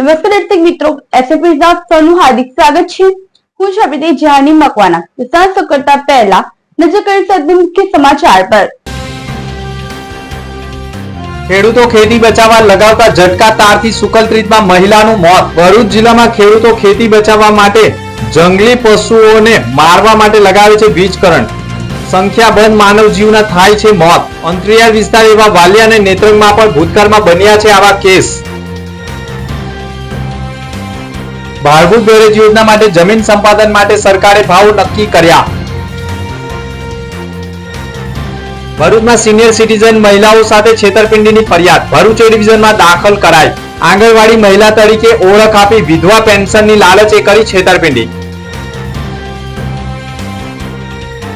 નમસ્તે દર્શક મિત્રો એસએફએસ ના હાર્દિક સ્વાગત છે. હું છું જાની મકવાના વિસ્તાર કરતા પહેલા નજર કરી મુખ્ય સમાચાર પર. ખેડૂતો ખેતી બચાવવા લગાવતા ઝટકા તારથી સુકલત્રીતમાં મહિલાનું મોત. ભરૂચ જિલ્લામાં ખેડૂતો ખેતી બચાવવા માટે જંગલી પશુઓને મારવા માટે લગાવે છે વીજ કરંટ સંખ્યાબંધ માનવ જીવના થાય છે મોત. અંતરિયાળ વિસ્તાર એવા વાલિયા અને નેત્રંગમાં પણ ભૂતકાળમાં બન્યા છે આવા કેસ. ભાડભૂત બેરેજ યોજના માટે જમીન સંપાદન માટે સરકારે ભાવ નક્કી કર્યા. ભરૂચમાં સિનિયર સિટીઝન મહિલાઓ સાથે છેતરપિંડીની ફરિયાદ, ભરૂચ ડિવિઝનમાં દાખલ કરાઈ. આંગણવાડી મહિલા તરીકે ઓળખ આપી વિધવા પેન્શનની લાલચે કરી છેતરપિંડી.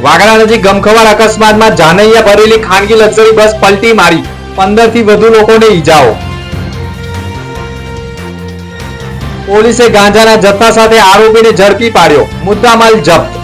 વાગડા નજીક ગમખવાર અકસ્માતમાં જાનૈયા ભરેલી ખાનગી લક્ઝરી બસ પલટી મારી. પંદરથી વધુ લોકોને ઈજાઓ. પોલીસે ગાંજાના જથ્થા સાથે આરોપીને ઝડપી પાડ્યો. મુદ્દામાલ જપ્ત.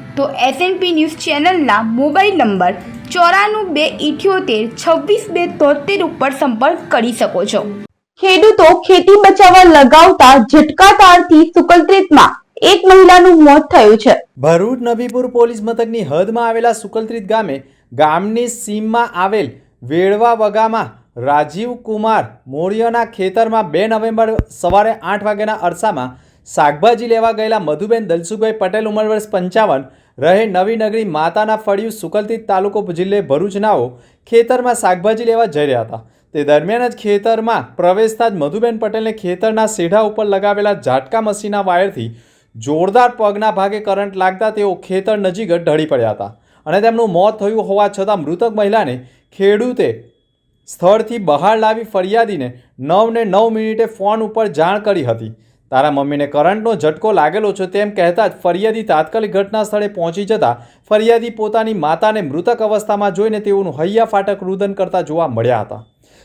તો એસએનપી ન્યૂઝ ચેનલના મોબાઈલ નંબર ચોરાણું બે ઇઠ્યોતેર છવ્વીસ બે તોતેર ઉપર સંપર્ક કરી શકો છો. ખેડૂતો ખેતી બચાવવા લગાવતા ઝટકા તારથી સુકલત્રીતમાં એક મહિલાનું મોત થયું છે. ભરૂચ નબીપુર પોલીસ મથકની હદમાં આવેલા સુકલત્રીત ગામે ગામની સીમમાં આવેલ વેળવા વગામાં રાજીવ કુમાર મોરિયાના ખેતરમાં બે નવેમ્બર સવારે આઠ વાગ્યાના અરસામાં શાકભાજી લેવા ગયેલા મધુબેન દલસુભાઈ પટેલ ઉંમર વર્ષ પંચાવન રહે નવી નગરી માતાના ફળિયું સુકલતીત તાલુકો જિલ્લે ભરૂચનાઓ ખેતરમાં શાકભાજી લેવા જઈ રહ્યા હતા. તે દરમિયાન જ ખેતરમાં પ્રવેશતા જ મધુબેન પટેલને ખેતરના સેઢા ઉપર લગાવેલા ઝાટકા મસીના વાયરથી જોરદાર પગના ભાગે કરંટ લાગતા તેઓ ખેતર નજીક ઢળી પડ્યા હતા અને તેમનું મોત થયું હોવા છતાં મૃતક મહિલાને ખેડૂતે સ્થળથી બહાર લાવી ફરિયાદીને નવને નવ મિનિટે ફોન ઉપર જાણ કરી હતી. તારા મમ્મીને કરંટનો ઝટકો લાગેલો છે તેમ કહેતા જ ફરિયાદી તાત્કાલિક ઘટના સ્થળે પહોંચી જતા ફરિયાદી પોતાની માતાને મૃતક અવસ્થામાં જોઈને તેઓનું હૈયા ફાટક રુદન કરતા જોવા મળ્યા હતા.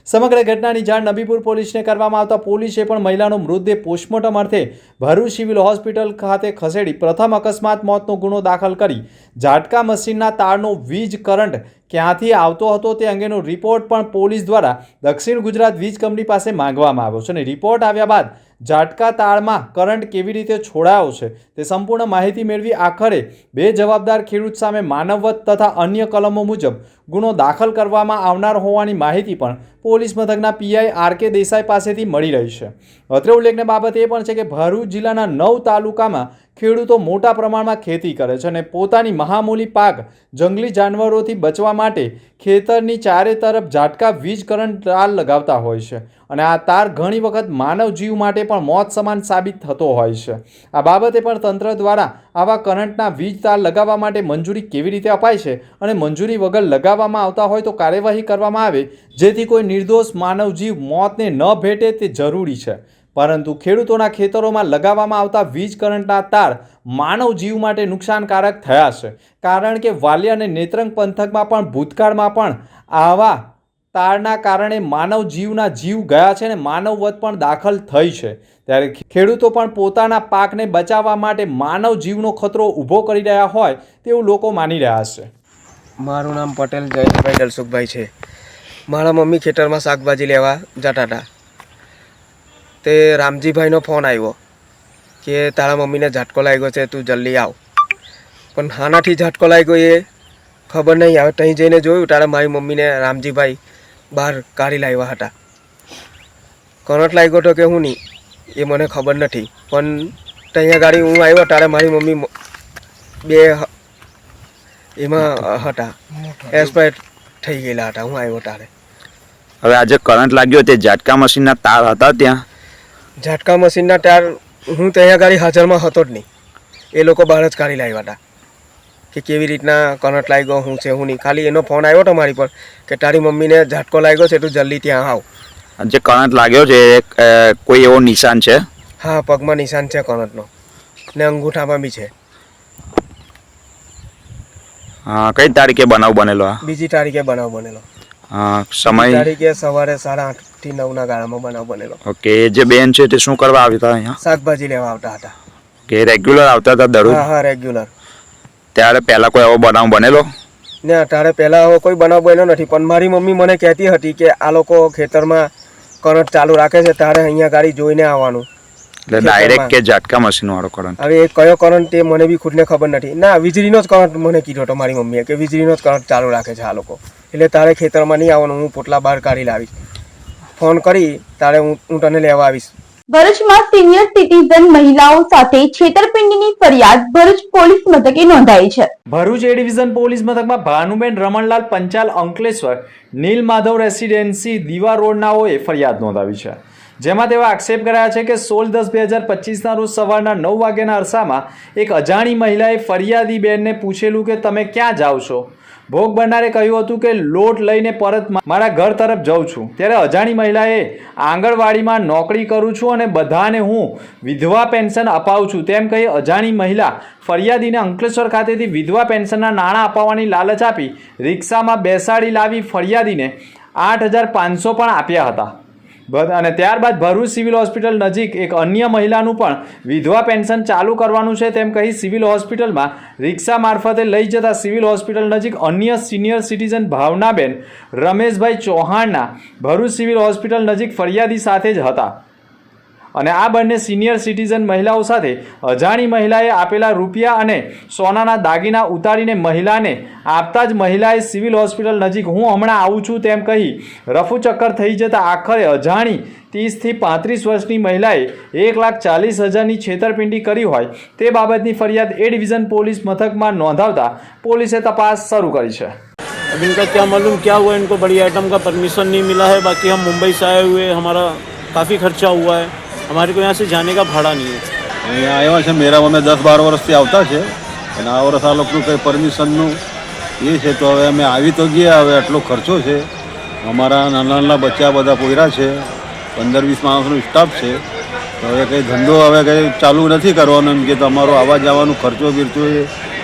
સમગ્ર ઘટનાની જાણ નબીપુર પોલીસને કરવામાં આવતા પોલીસે પણ મહિલાનો મૃતદેહ પોસ્ટમોર્ટમ અર્થે ભરૂચ સિવિલ હોસ્પિટલ ખાતે ખસેડી પ્રથમ અકસ્માત મોતનો ગુનો દાખલ કરી ઝાટકા મશીનના તારનો વીજ કરંટ ક્યાંથી આવતો હતો તે અંગેનો રિપોર્ટ પણ પોલીસ દ્વારા દક્ષિણ ગુજરાત વીજ કંપની પાસે માંગવામાં આવ્યો છે અને રિપોર્ટ આવ્યા બાદ ઝાટકા તાળમાં કરંટ કેવી રીતે છોડાયો છે તે સંપૂર્ણ માહિતી મેળવી આખરે બે જવાબદાર ખેડૂત સામે માનવવત તથા અન્ય કલમો મુજબ ગુનો દાખલ કરવામાં આવનાર હોવાની માહિતી પણ પોલીસ મથકના પીઆઈ આર કે દેસાઈ પાસેથી મળી રહી છે. અત્રે ઉલ્લેખને બાબત એ પણ છે કે ભરૂચ જિલ્લાના નવ તાલુકામાં ખેડૂતો મોટા પ્રમાણમાં ખેતી કરે છે અને પોતાની મહામૂલી પાક જંગલી જાનવરોથી બચવા માટે ખેતરની ચારે તરફ ઝાટકા વીજ કરંટ તાર લગાવતા હોય છે અને આ તાર ઘણી વખત માનવ જીવ માટે પણ મોત સમાન સાબિત થતો હોય છે. આ બાબતે પણ તંત્ર દ્વારા આવા કરંટના વીજ તાર લગાવવા માટે મંજૂરી કેવી રીતે અપાય છે અને મંજૂરી વગર લગાવવામાં આવતા હોય તો કાર્યવાહી કરવામાં આવે, જેથી કોઈ નિર્દોષ માનવ જીવ મોતને ન ભેટે તે જરૂરી છે. પરંતુ ખેડૂતોના ખેતરોમાં લગાવવામાં આવતા વીજ કરંટના તાર માનવ જીવ માટે નુકસાનકારક થયા છે. કારણ કે વાલિયા અને નેત્રંગ પંથકમાં પણ ભૂતકાળમાં પણ આવા તારના કારણે માનવ જીવના જીવ ગયા છે અને માનવવત પણ દાખલ થઈ છે. ત્યારે ખેડૂતો પણ પોતાના પાકને બચાવવા માટે માનવ જીવનો ખતરો ઊભો કરી રહ્યા હોય તેવું લોકો માની રહ્યા છે. મારું નામ પટેલ જયંતભાઈ દલસુખભાઈ છે. મારા મમ્મી ખેતરમાં શાકભાજી લેવા જતા હતા. તે રામજીભાઈનો ફોન આવ્યો કે તારા મમ્મીને ઝાટકો લાગ્યો છે તું જલ્દી આવ. પણ હાનાથી ઝાટકો લાગ્યો એ ખબર નહીં આવે ત્યાં જઈને જોયું તારા મારી મમ્મીને રામજીભાઈ બહાર કાઢી લાવ્યા હતા. કરંટ લાગ્યો તો કે હું નહીં એ મને ખબર નથી. પણ ત્યાં ગાડી હું આવ્યો તારે મારી મમ્મી બે એમાં હતા. એક્સપાયર થઈ ગયેલા હતા હું આવ્યો તારે. હવે આજે કરંટ લાગ્યો તે ઝાટકા મશીનના તાર હતા ત્યાં. ઝાટકા મશીનના ટાયર હું ત્યાં ગાડી હાજરમાં હતો જ નહીં. એ લોકો બહાર જ કાઢી લાવ્યા હતા. કે કેવી રીતના કરંટ લાગ્યો હું છે હું નહીં. ખાલી એનો ફોન આવ્યો હતો મારી પર કે તારી મમ્મીને ઝાટકો લાગ્યો છે તું જલ્દી ત્યાં આવ. જે કરંટ લાગ્યો છે એ, કોઈ એવો નિશાન છે? હા પગમાં નિશાન છે કરંટનો. ને અંગૂઠામાં બી છે. હા કઈ તારીખે બનાવ બનેલો બીજી તારીખે બનાવ બનેલો. હા સમય? તારીખે સવારે સાડા આઠથી નવના ગાળામાં બનાવ બનેલો. ઓકે જે બેન છે તે શું કરવા આવતા અહીંયા? શાકભાજી લેવા આવતા હતા. કે રેગ્યુલર આવતા હતા દરરોજ? હા હા રેગ્યુલર ત્યારે પહેલા કોઈ એવો બનાવ બનેલો? ને તારે પહેલાં એવો કોઈ બનાવ બન્યો નથી પણ મારી મમ્મી મને કહેતી હતી કે આ લોકો ખેતરમાં કરંટ ચાલુ રાખે છે તારે અહીંયા ગાડી જોઈને આવવાનું. એટલે ડાયરેક્ટ કે ઝાટકા મશીન વાળો કરંટ? હવે એ કયો કરંટ તે મને બી ખુદને ખબર નથી. ના વીજળીનો જ કરંટ મને કીધો હતો મારી મમ્મીએ કે વીજળીનો જ કરંટ ચાલુ રાખે છે આ લોકો. એટલે તારે ખેતરમાં નહીં આવવાનું હું પોટલા બહાર કાઢી લાવીશ. ફોન કરી તારે હું હું તને લેવા આવીશ. ભરૂચમાં સિનિયર સિટીઝન મહિલાઓ સાથે છેતરપિંડીની ફરિયાદ ભરૂચ પોલીસ મથકે નોંધાઈ છે. ભરૂચ એ ડિવિઝન પોલીસ મથકમાં ભાનુબેન રમણલાલ પંચાલ અંકલેશ્વર નીલ માધવ રેસિડેન્સી દીવા રોડનાઓએ ફરિયાદ નોંધાવી છે. જેમાં તેઓ આક્ષેપ કર્યા છે કે સોળ દસ બે હજાર પચીસના રોજ સવારના નવ વાગ્યાના અરસામાં એક અજાણી મહિલાએ ફરિયાદી બેનને પૂછેલું કે તમે ક્યાં જાઓ છો? ભોગ બનનારે કહ્યું હતું કે લોટ લઈને પરત મારા ઘર તરફ જઉં છું. ત્યારે અજાણી મહિલાએ આંગણવાડીમાં નોકરી કરું છું અને બધાને હું વિધવા પેન્શન અપાવું છું. તેમ કહી અજાણી મહિલા ફરિયાદીને અંકલેશ્વર ખાતેથી વિધવા પેન્શનના નાણાં અપાવવાની લાલચ આપી રિક્ષામાં બેસાડી લાવી ફરિયાદીને આઠ હજાર પાંચસો પણ આપ્યા હતા. અને ત્યારબાદ ભરૂચ સિવિલ હોસ્પિટલ નજીક એક અન્ય મહિલાનું પણ વિધવા પેન્શન ચાલુ કરવાનું છે તેમ કહી સિવિલ હોસ્પિટલમાં રિક્ષા મારફતે લઈ જતા સિવિલ હોસ્પિટલ નજીક અન્ય સિનિયર સિટીઝન ભાવનાબેન રમેશભાઈ ચૌહાણના ભરૂચ સિવિલ હોસ્પિટલ નજીક ફરિયાદી સાથે જ હતા. અને આ બંને સિનિયર સિટીઝન મહિલાઓ સાથે અજાણી મહિલાએ આપેલા રૂપિયા અને સોનાના દાગીના ઉતારીને મહિલાને આપતા જ મહિલાએ સિવિલ હોસ્પિટલ નજીક હું હમણાં આવું છું તેમ કહી રફુ ચક્કર થઈ જતા આખરે અજાણી ત્રીસથી પાંત્રીસ વર્ષની મહિલાએ એક લાખ ચાલીસ હજારની છેતરપિંડી કરી હોય તે બાબતની ફરિયાદ એ ડિવિઝન પોલીસ મથકમાં નોંધાવતા પોલીસે તપાસ શરૂ કરી છે अब इनका क्या मालूम क्या हुआ इनको बड़ी आइटम का परमिशन नहीं मिला है बाकी हम मुंबई से आए हुए हैं, हमारा काफ़ी खर्चा हुआ है हमारे को यहाँ से जाने का भाड़ा नहीं है અહીંયા આવ્યા છે મેરા અમે દસ બાર વર્ષથી આવતા છે અને આ વર્ષ આ લોકોનું કંઈ પરમિશનનું એ છે તો હવે અમે આવી તો ગયા હવે આટલો ખર્ચો છે અમારા નાના નાના બચ્ચા બધા પોયરા છે પંદર વીસ માણસનો સ્ટાફ છે તો હવે કંઈ ધંધો હવે કંઈ ચાલુ નથી કરવાનો એમ કે તમારો આવવા જવાનો ખર્ચો બિરચો એ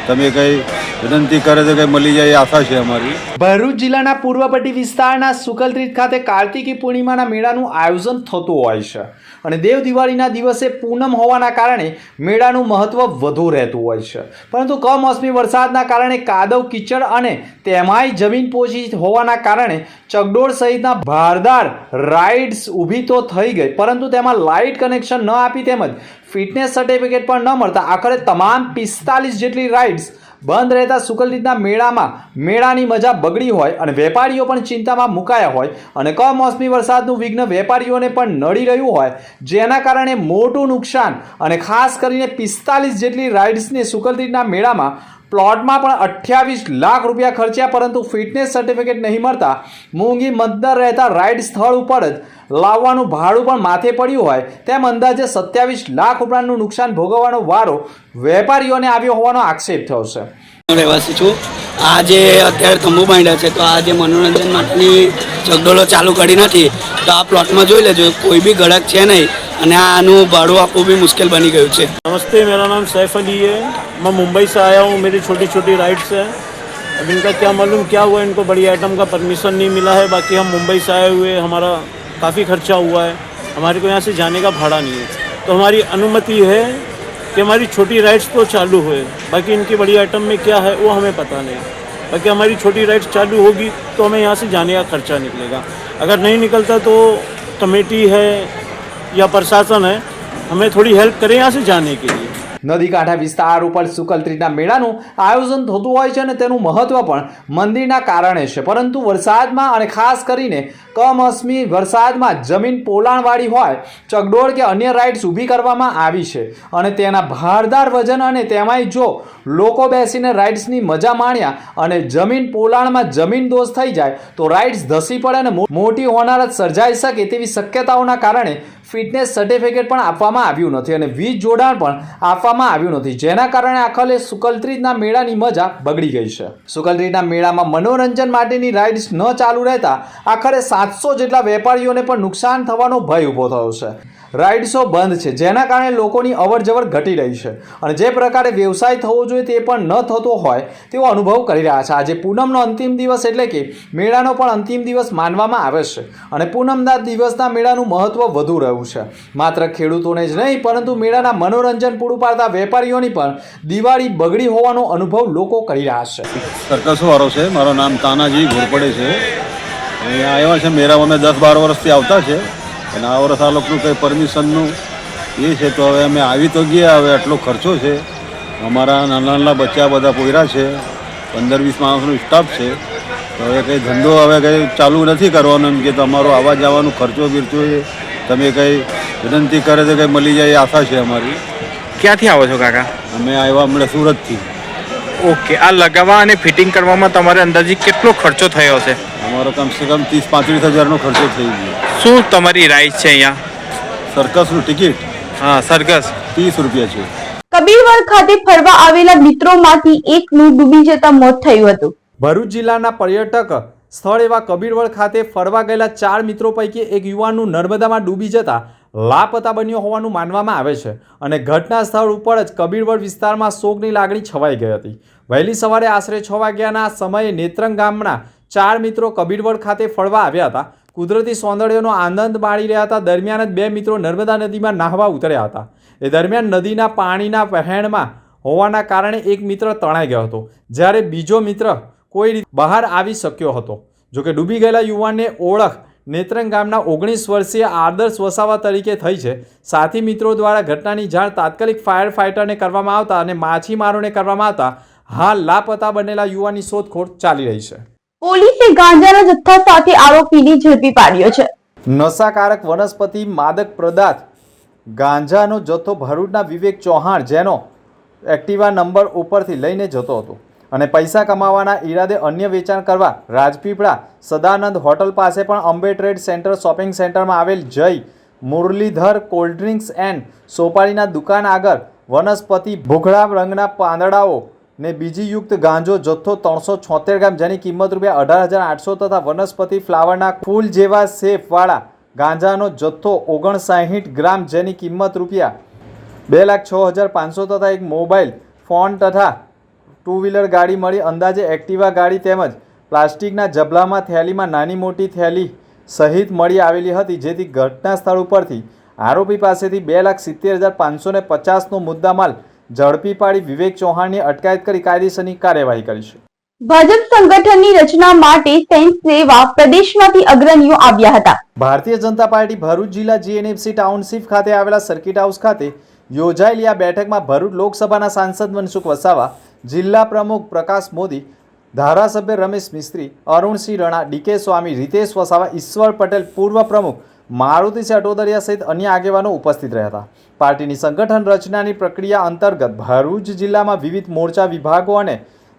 તમે કંઈ વિનંતી કરે છે કે મળી જાય આશા છે અમારી. ભરૂચ જિલ્લાના પૂર્વપટ્ટી વિસ્તારના સુકલત્રીત ખાતે કાર્તિકી પૂર્ણિમાના મેળાનું આયોજન થતું હોય છે અને દેવ દિવાળીના દિવસે પૂનમ હોવાના કારણે મેળાનું મહત્ત્વ વધુ રહેતું હોય છે. પરંતુ કમોસમી વરસાદના કારણે કાદવ, કિચડ અને તેમાંય જમીન પોચી હોવાના કારણે ચગડોળ સહિતના ભારદાર રાઇડ્સ ઊભી તો થઈ ગઈ, પરંતુ તેમાં લાઇટ કનેક્શન ન આપી તેમજ ફિટનેસ સર્ટિફિકેટ પણ ન મળતા આખરે તમામ પિસ્તાલીસ જેટલી રાઇડ્સ બંધ રહેતા સુકલરીતના મેળામાં મેળાની મજા બગડી હોય અને વેપારીઓ પણ ચિંતામાં મુકાયા હોય અને કમોસમી વરસાદનું વિઘ્ન વેપારીઓને પણ નડી રહ્યું હોય, જેના કારણે મોટું નુકસાન અને ખાસ કરીને પિસ્તાલીસ જેટલી રાઇડ્સને સુકલરીતના મેળામાં પ્લોટમાં પણ અઠ્યાવીસ લાખ રૂપિયા ખર્ચ્યા, પરંતુ ફિટનેસ સર્ટિફિકેટ નહીં મળતા મોંઘી મતદાર રહેતા રાઇડ સ્થળ ઉપર જ લાવવાનું ભાડું પણ માથે પડ્યું હોય તેમ અંદાજે સત્યાવીસ લાખ રૂપિયાનું નુકસાન ભોગવવાનો વારો વેપારીઓને આવ્યો હોવાનો આક્ષેપ થયો છે રહેવાસી છું આ જે અત્યારે તંબુ બાંધ્યા છે તો આ જે મનોરંજન માટેની ચગડોળો ચાલુ કરી નથી તો આ પ્લોટમાં જોઈ લેજો કોઈ બી ગળક છે નહીં અને આનું ભાડું આપવું બી મુશ્કેલ બની ગયું છે नमस्ते मेरा नाम सैफ अली है मैं मुंबई से आया हूँ मेरी छोटी छोटी राइड्स है अब इनका क्या मालूम क्या हुआ इनको बड़ी आइटम का परमिशन नहीं मिला है बाकी हम मुंबई से आए हुए हमारा काफ़ी खर्चा हुआ है। हमारे को यहाँ से जाने का भाड़ा नहीं है। तो हमारी अनुमति है कि हमारी छोटी राइड्स तो चालू हुए। बाकी इनकी बड़ी आइटम में क्या है, वो हमें पता नहीं। बाकी हमारी छोटी राइड्स चालू होगी तो हमें यहाँ से जाने का खर्चा निकलेगा। अगर नहीं निकलता तो कमेटी है या प्रशासन है, हमें थोड़ी हेल्प करें यहाँ से जाने के लिए। નદી કાંઠા વિસ્તાર ઉપર સુકલત્રીના મેળાનું આયોજન થતું હોય છે અને તેનું મહત્ત્વ પણ મંદિરના કારણે છે. પરંતુ વરસાદમાં અને ખાસ કરીને કમોસમી વરસાદમાં જમીન પોલાણવાળી હોય ચગડોળ કે અન્ય રાઇડ્સ ઊભી કરવામાં આવી છે. અને તેના ભારદાર વજન અને તેમાંય જો લોકો બેસીને રાઇડ્સની મજા માણ્યા અને જમીન પોલાણમાં જમીન દોષ થઈ જાય, તો રાઇડ્સ ધસી પડે અને મોટી હોનારત સર્જાઈ શકે તેવી શક્યતાઓના કારણે ફિટનેસ સર્ટિફિકેટ પણ આપવામાં આવ્યું નથી. અને વીજ જોડાણ પણ આપવામાં આવ્યું નથી. જેના કારણે આખલે સુકલત્રીજના મેળાની મજા બગડી ગઈ છે. સુકલત્રીજના મેળામાં મનોરંજન માટેની રાઇડ્સ ન ચાલુ રહેતા આખરે સાતસો જેટલા વેપારીઓને પણ નુકસાન થવાનો ભય ઊભો થયો છે. રાઇડ્સો બંધ છે, જેના કારણે લોકોની અવરજવર ઘટી રહી છે. અને જે પ્રકારે વ્યવસાય થવો જોઈએ તે પણ ન થતો હોય તેવો અનુભવ કરી રહ્યા છે. આજે પૂનમનો અંતિમ દિવસ એટલે કે મેળાનો પણ અંતિમ દિવસ માનવામાં આવે છે. અને પૂનમના દિવસના મેળાનું મહત્ત્વ વધુ રહ્યું છે. માત્ર ખેડૂતોને જ નહીં, પરંતુ મેળાના મનોરંજન પૂરું પાડતા વેપારીઓની પણ દિવાળી બગડી હોવાનો અનુભવ લોકો કરી રહ્યા છે. સરકસવાળો છે. મારું નામ તાનાજી ઘોરપડે છે. અહીંયા આવ્યા છે મેળામાં. અમે દસ બાર વર્ષથી આવતા છે. અને આ વર્ષ આ લોકોનું કંઈ પરમિશનનું એ છે તો હવે અમે આવી તો ગયા હવે આટલો ખર્ચો છે. અમારા નાના નાના બચ્ચા બધા પોયરા છે પંદર વીસ માણસનો સ્ટાફ છે. તો હવે કંઈ ધંધો હવે કંઈ ચાલુ નથી કરવાનો એમ કે તમારો આવવા જવાનો ખર્ચો બિરચો એ તમે કંઈ વિનંતી કરે તો કંઈ મળી જાય એ આશા છે અમારી. ક્યાંથી આવો છો કાકા? અમે આવ્યા હમણાં સુરતથી. ઓકે આ લગાવવા અને ફિટિંગ કરવામાં તમારે અંદાજે કેટલો ખર્ચો થયો હશે? અમારો કમસે કમ ત્રીસ પાંત્રીસ હજારનો ખર્ચો થઈ ગયો. શું તમારી રાઈસ છે અહીંયા? સર્કસનું ટિકિટ. હા સરઘસ. ત્રીસ રૂપિયા છે. કબીરવડ ખાતે ફરવા આવેલા મિત્રોમાંથી એકનું ડૂબી જતા મોત થયું હતું. ભરૂચ જિલ્લાના પર્યટક સ્થળ એવા કબીરવડ ખાતે ફરવા ગયેલા ચાર મિત્રો પૈકી એક યુવાનનું નર્મદામાં ડૂબી જતા લાપતા બન્યો હોવાનું માનવામાં આવે છે અને ઘટના સ્થળ ઉપર જ કબીરવડ વિસ્તારમાં શોકની લાગણી છવાઈ ગઈ હતી. વહેલી સવારે આશરે છ વાગ્યાના સમયે નેત્રંગ ગામના ચાર મિત્રો કબીરવડ ખાતે ફરવા આવ્યા હતા. કુદરતી સૌંદર્યનો આનંદ માણી રહ્યા હતા. દરમિયાન જ બે મિત્રો નર્મદા નદીમાં નાહવા ઉતર્યા હતા. એ દરમિયાન નદીના પાણીના વહેણમાં હોવાના કારણે એક મિત્ર તણાઈ ગયો હતો. જ્યારે બીજો મિત્ર કોઈ બહાર આવી શક્યો હતો. જોકે ડૂબી ગયેલા યુવાનને ઓળખ નેત્રંગ ગામના ઓગણીસ વર્ષીય આદર્શ વસાવા તરીકે થઈ છે. સાથી મિત્રો દ્વારા ઘટનાની જાણ તાત્કાલિક ફાયર ફાઇટરને કરવામાં આવતા અને માછીમારોને કરવામાં આવતા હાલ લાપતા બનેલા યુવાનની શોધખોળ ચાલી રહી છે. પોલીસે ગાંજાના જથ્થા સાથે આરોપીને ઝડપી પાડ્યો છે. નશાકારક વનસ્પતિ માદક પદાર્થ ગાંજાનો જથ્થો ભરૂચના વિવેક ચૌહાણ જેનો એક્ટિવા નંબર ઉપરથી લઈને જતો હતો અને પૈસા કમાવાના ઈરાદે અન્ય વેચાણ કરવા રાજપીપળા સદાનંદ હોટલ પાસે પણ અંબે ટ્રેડ સેન્ટર શોપિંગ સેન્ટરમાં આવેલ Jay Murlidhar cold drinks and સોપારીના દુકાન આગળ વનસ્પતિ ભૂખડા રંગના પાંદડાઓ ને બીજી યુક્ત ગાંજો જથ્થો ત્રણસો છોતેર ગ્રામ જેની કિંમત રૂપિયા અઢાર હજાર આઠસો તથા વનસ્પતિ ફ્લાવરના ફૂલ જેવા સેફવાળા ગાંજાનો જથ્થો ઓગણસાહીઠ ગ્રામ જેની કિંમત રૂપિયા બે લાખ છ હજાર પાંચસો તથા એક મોબાઈલ, ફોન તથા ટુ વ્હીલર ગાડી મળી. અંદાજે એક્ટિવા ગાડી તેમજ પ્લાસ્ટિકના જબલામાં થેલીમાં નાની મોટી થેલી સહિત મળી આવેલી હતી, જેથી ઘટના સ્થળ ઉપરથી આરોપી પાસેથી બે લાખ સિત્તેર હજાર પાંચસો ને પચાસનો મુદ્દામાલ ઝડપી પાડી વિવેક ચૌહાણની અટકાયત કરી કાયદેસરની કાર્યવાહી કરી છે. ભાજપ સંગઠનની રચના માટે સેન્સ સેવા પ્રદેશમાંથી અગ્રણીઓ આવ્યા હતા. ભારતીય જનતા પાર્ટી ભરૂચ જિલ્લા જીએનએફસી ટાઉનશીપ ખાતે આવેલા સર્કિટ હાઉસ ખાતે યોજાયેલી આ બેઠકમાં ભરૂચ લોકસભાના સાંસદ મનસુખ વસાવા જિલ્લા પ્રમુખ પ્રકાશ મોદી ધારાસભ્ય રમેશ મિસ્ત્રી અરુણસિંહ રણા ડીકે સ્વામી રીતેશ વસાવા ઈશ્વર પટેલ પૂર્વ પ્રમુખ મારુતિસિંહ અટોદરિયા સહિત અન્ય આગેવાનો ઉપસ્થિત રહ્યા હતા. પાર્ટીની સંગઠન રચનાની પ્રક્રિયા અંતર્ગત ભરૂચ જિલ્લામાં વિવિધ મોરચા વિભાગો અને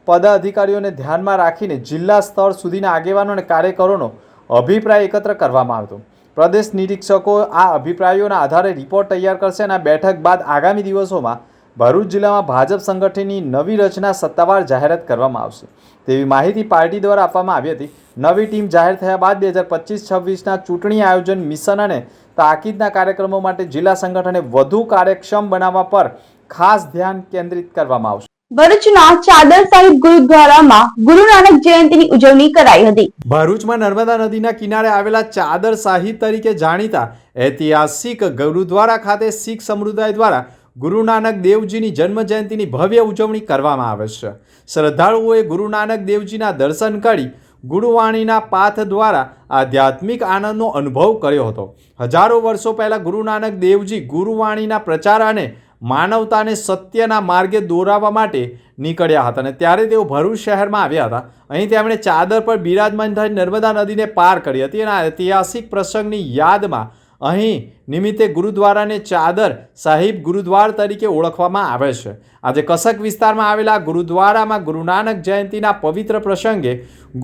પદાધિકારીઓને ધ્યાનમાં રાખીને જિલ્લા સ્તર સુધીના આગેવાનો અને કાર્યકરોનો અભિપ્રાય એકત્ર કરવામાં આવ્યો પ્રદેશ નિરીક્ષકો આ અભિપ્રાયોના આધારે રિપોર્ટ તૈયાર કરશે અને આ બેઠક બાદ આગામી દિવસોમાં ભરૂચ જિલ્લામાં ભાજપ સંગઠનની નવી રચના સત્તાવાર જાહેરાત કરવામાં આવશે. તેવી માહિતી પાર્ટી દ્વારા આપવામાં આવી હતી. નવી ટીમ જાહેર થયા બાદ બે હજાર પચીસ છવ્વીસના ચૂંટણી આયોજન મિશન અને તાકીદના કાર્યક્રમો માટે જિલ્લા સંગઠને વધુ કાર્યક્ષમ બનાવવા પર ખાસ ધ્યાન કેન્દ્રિત કરવામાં આવશે. ભરૂચના ચાદર સાહિબ ગુરુદ્વારામાં ગુરુ નાનક જયંતિની ઉજવણી કરાઈ હતી. ભરૂચમાં નર્મદા નદીના કિનારે આવેલા ચાદર સાહિબ તરીકે જાણીતા ઐતિહાસિક ગુરુદ્વારા ખાતે શીખ સમુદાય દ્વારા ગુરુ નાનક દેવજીની જન્મ જયંતિની ભવ્ય ઉજવણી કરવામાં આવે છે. શ્રદ્ધાળુઓએ ગુરુ નાનક દેવજીના દર્શન કરી ગુરુવાણીના પાથ દ્વારા આધ્યાત્મિક આનંદનો અનુભવ કર્યો હતો. હજારો વર્ષો પહેલાં ગુરુ નાનક દેવજી ગુરુવાણીના પ્રચાર અને માનવતાને સત્યના માર્ગે દોરાવવા માટે નીકળ્યા હતા અને ત્યારે તેઓ ભરૂચ શહેરમાં આવ્યા હતા. અહીં તેમણે ચાદર પર બિરાજમાન થઈ નર્મદા નદીને પાર કરી હતી અને આ ઐતિહાસિક પ્રસંગની યાદમાં અહીં નિમિત્તે ગુરુદ્વારાને ચાદર સાહિબ ગુરુદ્વાર તરીકે ઓળખવામાં આવે છે. આજે કસક વિસ્તારમાં આવેલા ગુરુદ્વારામાં ગુરુ નાનક જયંતિના પવિત્ર પ્રસંગે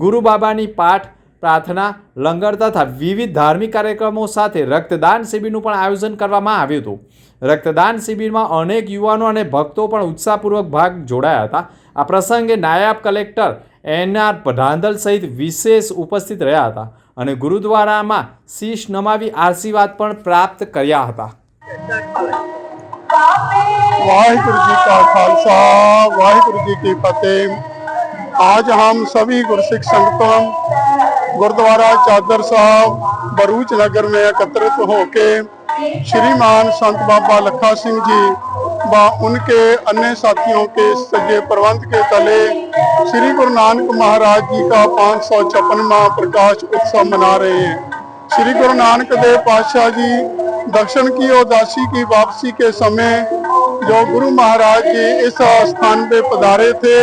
ગુરુ બાબાની પાઠ, પ્રાર્થના, લંગર તથા વિવિધ ધાર્મિક કાર્યક્રમો સાથે રક્તદાન શિબિરનું પણ આયોજન કરવામાં આવ્યું હતું. રક્તદાન શિબિરમાં અનેક યુવાનો અને ભક્તો પણ ઉત્સાહપૂર્વક ભાગ જોડાયા હતા. આ પ્રસંગે નાયબ કલેક્ટર એન આર પઢાંધલ સહિત વિશેષ ઉપસ્થિત રહ્યા હતા. અને ગુરુદ્વારામાં શીશ નમાવી આશીર્વાદ પણ પ્રાપ્ત કર્યા હતા वाहिगुरु जी का खालसा वाहिगुरु जी की फतेह आज हम सभी गुरसिख संगतों गुरुद्वारा चादर साहब भरूच नगर में एकत्रित होके श्रीमान संत बाबा लखा सिंह जी व उनके अन्य साथियों के सजे प्रबंध के तले श्री गुरु नानक महाराज जी का पाँच सौ छप्पनवा प्रकाश उत्सव मना रहे हैं श्री गुरु नानक देव पातशाह जी दक्षिण की उदासी की वापसी के समय जो गुरु महाराज जी इस स्थान पे पधारे थे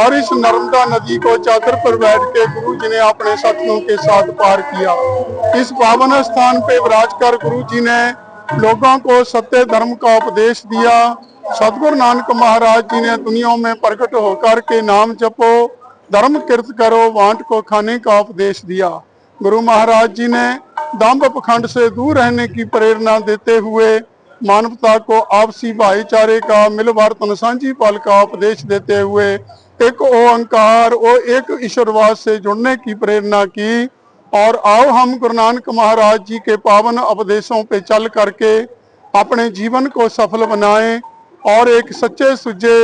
और इस नर्मदा नदी को चादर पर बैठ के गुरु जी ने अपने साथियों के साथ पार किया। इस पावन स्थान पे विराज कर गुरु जी ने लोगों को सत्य धर्म का उपदेश दिया। सदगुरु नानक महाराज जी ने दुनिया में प्रकट होकर के नाम जपो, धर्म कृत करो, वांट को खाने का उपदेश दिया। गुरु महाराज जी ने दाम्भ पखंड से दूर रहने की प्रेरणा देते हुए मानवता को आपसी भाईचारे का मिल वर्तन साझी पल का उपदेश देते हुए एक ओंकार और एक ईश्वरवाद से जुड़ने की प्रेरणा की और आओ हम गुरु नानक महाराज जी के पावन उपदेशों पे चल करके अपने जीवन को सफल बनाएं और एक सच्चे सुजे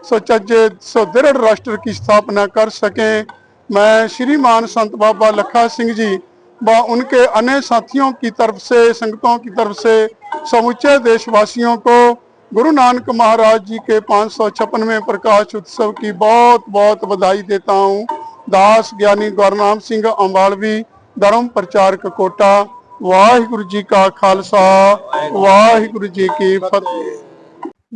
सुचज्जे सुदृढ़ राष्ट्र की स्थापना कर सकें मैं श्रीमान संत बाबा लखा सिंह जी व उनके अन्य साथियों की तरफ से संगतों की तरफ से समूचे देशवासियों को गुरु नानक महाराज जी के पाँच सौ छप्पनवे प्रकाश उत्सव की बहुत बहुत बधाई देता हूँ दास ज्ञानी गौरनाम सिंह अम्बालवी धर्म प्रचारक कोटा वाहिगुरु जी का खालसा वाहिगुरु जी की फतेह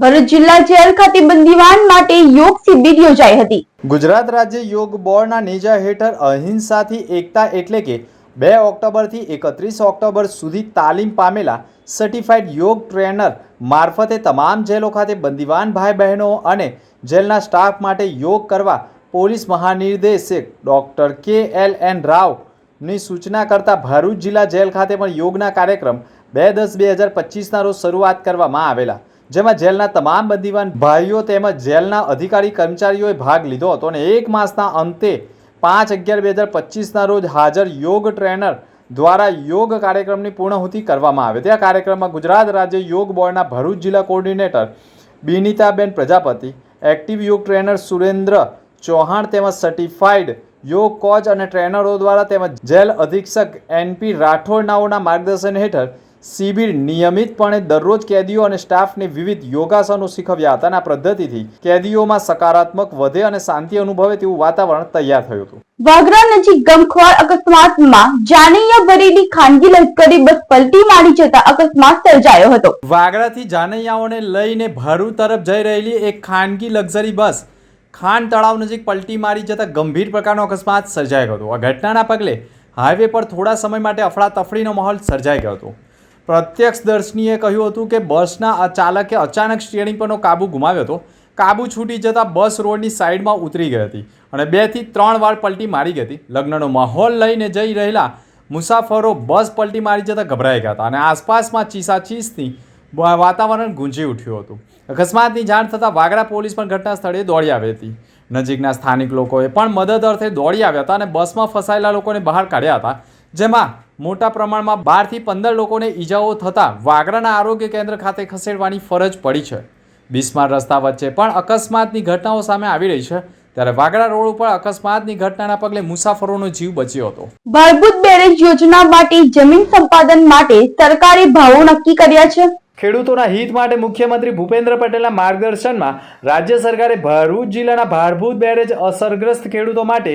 ભરૂચ જિલ્લા જેલ ખાતે બંદીવાન માટે યોગ શિબિર યોજાઈ હતી. ગુજરાત રાજ્ય યોગ બોર્ડના નેજા હેઠળ અહિંસાથી એકતા એટલે કે બે ઓક્ટોબરથી એકત્રીસ ઓક્ટોબર સુધી તાલીમ પામેલા સર્ટિફાઈડ યોગ ટ્રેનર મારફતે તમામ જેલો ખાતે બંદીવાન ભાઈ બહેનો અને જેલના સ્ટાફ માટે યોગ કરવા પોલીસ મહાનિર્દેશક ડૉક્ટર કે એલ એન રાવની સૂચના કરતા ભરૂચ જિલ્લા જેલ ખાતે પણ યોગના કાર્યક્રમ બે દસ બે હજાર પચીસના રોજ શરૂઆત કરવામાં આવેલા. જેમાં જેલના તમામ બંદીવાન ભાઈઓ તેમજ જેલના અધિકારી કર્મચારીઓએ ભાગ લીધો હતો અને એક માસના અંતે પાંચ અગિયાર બે હજાર પચીસના રોજ હાજર યોગ ટ્રેનર દ્વારા યોગ કાર્યક્રમની પૂર્ણહુતિ કરવામાં આવે તે આ કાર્યક્રમમાં ગુજરાત રાજ્ય યોગ બોર્ડના ભરૂચ જિલ્લા coordinator Binitaben Prajapati, active yoga trainer Surendra Chauhan તેમજ સર્ટિફાઈડ યોગ કોચ અને ટ્રેનરો દ્વારા તેમજ જેલ અધિક્ષક એનપી રાઠોડ નાઓના માર્ગદર્શન હેઠળ શિબિર નિયમિતપણે દરરોજ કેદીઓ અને સ્ટાફને વિવિધ યોગાસનો શીખવ્યા હતા અને આ પદ્ધતિથી કેદીઓમાં સકારાત્મક વધે અને શાંતિ અનુભવે તેવું વાતાવરણ તૈયાર થયું હતું. વાગરા નજીક ગમખ્વાર અકસ્માતમાં જાનૈયા ભરેલી ખાનગી લશ્કરી બસ પલટી મારી જતા અકસ્માત સર્જાયો હતો. વાગડાથી જાનૈયાઓને લઈને ભરૂચ તરફ જઈ રહેલી એક ખાનગી લક્ઝરી બસ ખાન તળાવ નજીક પલટી મારી જતા ગંભીર પ્રકારનો અકસ્માત સર્જાયો હતો. આ ઘટનાના પગલે હાઈવે પર થોડા સમય માટે અફડાતફડીનો માહોલ સર્જાઈ ગયો હતો. પ્રત્યક્ષદર્શીએ કહ્યું હતું કે બસના ચાલકે અચાનક સ્ટિયરિંગ પરનો કાબુ ગુમાવ્યો હતો. કાબુ છૂટી જતાં બસ રોડની સાઈડમાં ઉતરી ગઈ હતી અને બેથી ત્રણ વાર પલટી મારી ગઈ હતી. લગ્નનો માહોલ લઈને જઈ રહેલા મુસાફરો બસ પલટી મારી જતાં ગભરાઈ ગયા હતા અને આસપાસમાં ચીસાચીસથી વાતાવરણ ગુંજી ઉઠ્યું હતું. અકસ્માતની જાણ થતાં વાગડા પોલીસ પણ ઘટના સ્થળે દોડી આવી હતી. નજીકના સ્થાનિક લોકોએ પણ મદદ અર્થે દોડી આવ્યા હતા અને બસમાં ફસાયેલા લોકોને બહાર કાઢ્યા હતા, જેમાં મોટા પ્રમાણમાં બારથી પંદર લોકોને ઈજાઓ થતાં વાગરાના આરોગ્ય કેન્દ્ર ખાતે ખસેડવાની ફરજ પડી છે. બિસ્માર રસ્તા વચ્ચે પણ અકસ્માતની ઘટનાઓ સામે આવી રહી છે. ત્યારે વાગરા રોડ ઉપર અકસ્માતની ઘટનાના પગલે મુસાફરોનો જીવ બચ્યો હતો. ભરભૂત બેરેજ યોજના માટે જમીન સંપાદન માટે સરકારે ભાવો નક્કી કર્યા છે. ખેડૂતોના હિત માટે મુખ્યમંત્રી ભૂપેન્દ્ર પટેલના માર્ગદર્શનમાં રાજ્ય સરકારે ભરૂચ જિલ્લાના ભારભૂત બેરેજ અસરગ્રસ્ત ખેડૂતો માટે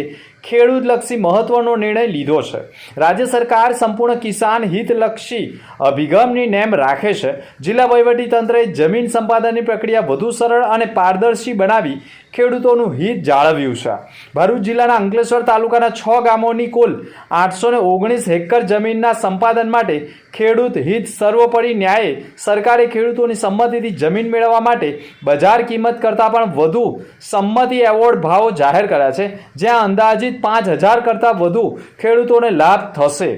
ખેડૂતલક્ષી મહત્વનો નિર્ણય લીધો છે. રાજ્ય સરકાર સંપૂર્ણ કિસાન હિતલક્ષી અભિગમની નેમ રાખે છે. જિલ્લા વહીવટીતંત્રે જમીન સંપાદનની પ્રક્રિયા વધુ સરળ અને પારદર્શી બનાવી ખેડૂતોનું હિત જાળવ્યું છે. ભરૂચ જિલ્લાના અંકલેશ્વર તાલુકાના છ ગામોની કુલ આઠસો ને ઓગણીસ હેક્ટર જમીનના સંપાદન માટે ખેડૂત હિત સર્વોપરી ન્યાયે સરકારે ખેડૂતોની સંમતિથી જમીન મેળવવા માટે બજાર કિંમત કરતાં પણ વધુ સંમતિ એવોર્ડ ભાવો જાહેર કર્યા છે. જ્યાં અંદાજિત પાંચ હજાર કરતાં વધુ ખેડૂતોને લાભ થશે.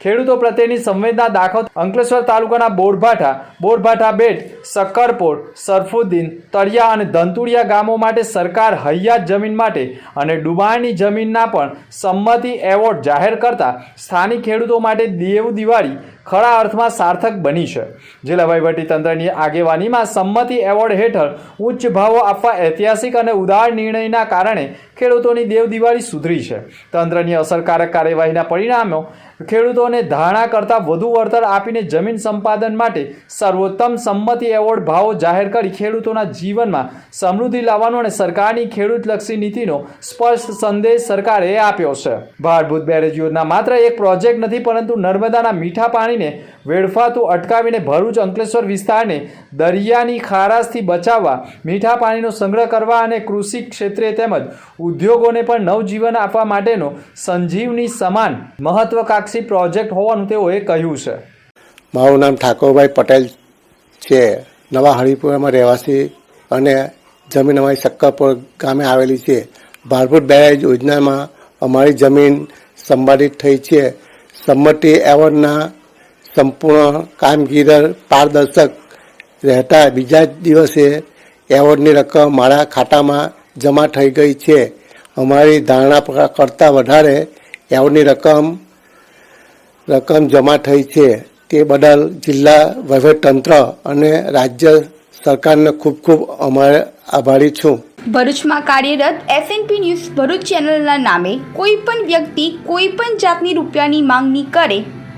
ખેડૂતો પ્રત્યેની સંવેદના દાખવ અંકલેશ્વર તાલુકાના બોરભાઠા બોરભાઠા બેટ, સક્કરપોર, સરફુદ્દીન, તળિયા અને ધંતુડિયા ગામો માટે સરકાર હૈયાત જમીન માટે અને ડુબાણની જમીનના પણ સંમતિ એવોર્ડ જાહેર કરતા સ્થાનિક ખેડૂતો માટે દેવ દિવાળી ખરા અર્થમાં સાર્થક બની છે. જિલ્લા વહીવટીતંત્રની આગેવાનીમાં સંમતિ એવોર્ડ હેઠળ ઉચ્ચ ભાવો આપવા ઐતિહાસિક અને ઉદાર નિર્ણયના કારણે ખેડૂતોની દેવદિવાળી સુધરી છે. તંત્રની અસરકારક કાર્યવાહીના પરિણામો ખેડૂતોને ધારણા કરતાં વધુ વળતર આપીને જમીન સંપાદન માટે સર્વોત્તમ સંમતિ એવોર્ડ ભાવો જાહેર કરી ખેડૂતોના જીવનમાં સમૃદ્ધિ લાવવાનો અને સરકારની ખેડૂતલક્ષી નીતિનો સ્પષ્ટ સંદેશ સરકારે આપ્યો છે. ભારભૂત બેરેજ યોજના માત્ર એક પ્રોજેક્ટ નથી, પરંતુ નર્મદાના મીઠા પાણીને વેડફાતું અટકાવીને ભરૂચ, અંકલેશ્વર વિસ્તારને દરિયાની ખારાશથી બચાવવા, મીઠા પાણીનો સંગ્રહ કરવા અને કૃષિ ક્ષેત્રે તેમજ ઉદ્યોગોને પણ નવજીવન આપવા માટેનો સંજીવની સમાન મહત્વકાંક્ષી પ્રોજેક્ટ હોવાનું તેઓએ કહ્યું છે. મારું નામ ઠાકોરભાઈ પટેલ છે. નવા હરિપુરામાં રહેવાસી અને જમીન અમારી શક્કરપુર ગામે આવેલી છે. ભારભૂત બેરેજ યોજનામાં અમારી જમીન સંપાદિત થઈ છે. સંમતિ એવોર્ડના સંપૂર્ણ કામગીરી પારદર્શક રહેતા બીજા જ દિવસે એવોર્ડની રકમ મારા ખાતામાં જમા થઈ ગઈ છે. અમારી ધારણા કરતાં વધારે એવોર્ડની રકમ રકમ જમા થઈ છે. તે બદલ જિલ્લા વહીવટતંત્ર અને રાજ્ય સરકારને ખૂબ ખૂબ અમારે આભારી છું. ભરૂચમાં કાર્યરત એસએનપી ન્યૂઝ ભરૂચ ચેનલના નામે કોઈ પણ વ્યક્તિ કોઈ પણ જાતની રૂપિયાની માંગણી કરે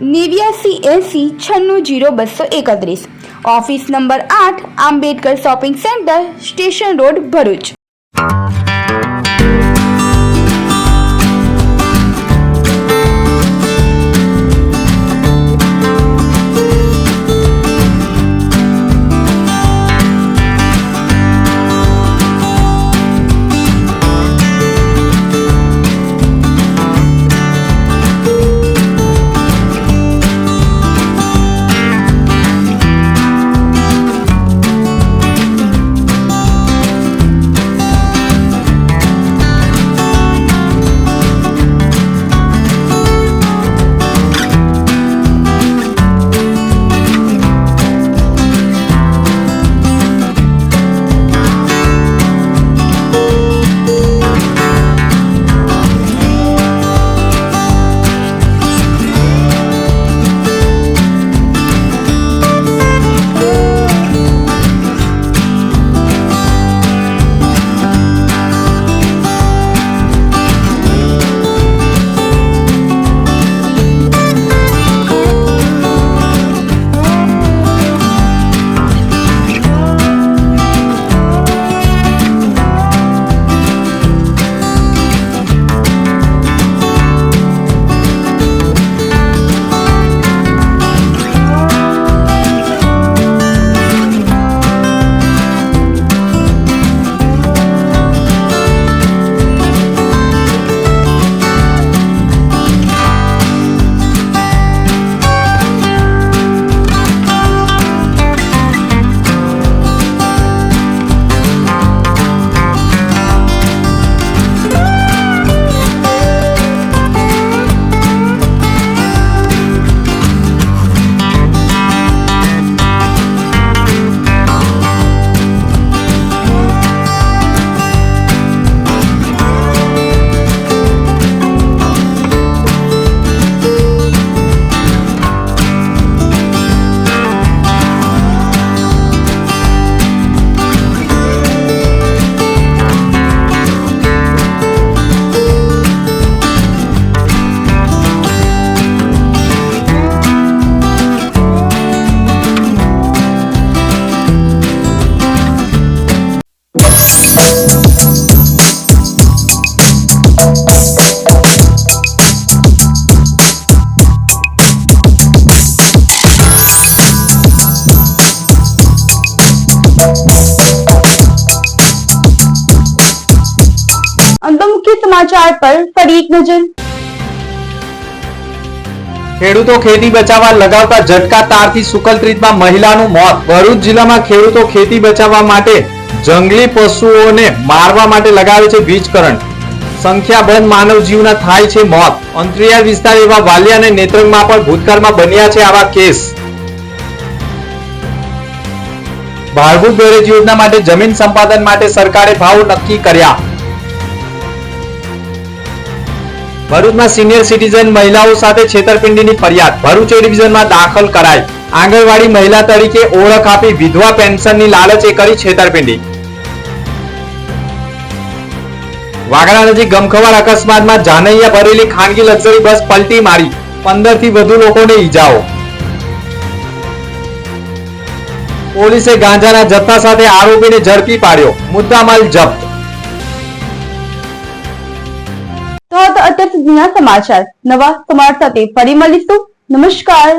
નેવ્યાસી એંસી છન્નું જીરો બસો એકત્રીસ. ઓફિસ નંબર આઠ, Ambedkar shopping centre, station road Bharuch. નજર ખેડૂતો ખેતી બચાવવા લગાવતા ઝટકા તારથી સુકલત્રીતમાં મહિલાનું મોત. ભરૂચ જિલ્લામાં ખેડૂતો ખેતી બચાવવા માટે જંગલી પશુઓને મારવા માટે લગાવે છે વીજ કરંટ સંખ્યાબંધ માનવ જીવના થાય છે મોત. અંતરિયાળ વિસ્તાર એવા વાલિયા અને નેત્રંગમાં પણ ભૂતકાળમાં બન્યા છે આવા કેસ. ભાડભૂત બેરેજ યોજના માટે જમીન સંપાદન માટે સરકારે ભાવ નક્કી કર્યા. ભરૂચમાં સિનિયર સિટીઝન મહિલાઓ સાથે છેતરપિંડીની ફરિયાદ. ભરૂચ ડિવિઝનમાં દાખલ કરાઈ. આંગણવાડી મહિલા તરીકે ઓળખ આપી વિધવા પેન્શનની લાલચે કરી છેતરપિંડી. વાગડા નજીક ગમખવાર અકસ્માતમાં જાનૈયા ભરેલી ખાનગી લક્ઝરી બસ પલટી મારી. પંદરથી વધુ લોકોને ઈજાઓ. પોલીસે ગાંજાના જથ્થા સાથે આરોપીને ઝડપી પાડ્યો. મુદ્દામાલ જપ્ત. આજના સમાચાર. નવા સમાચાર સાથે ફરી મળીશું. નમસ્કાર.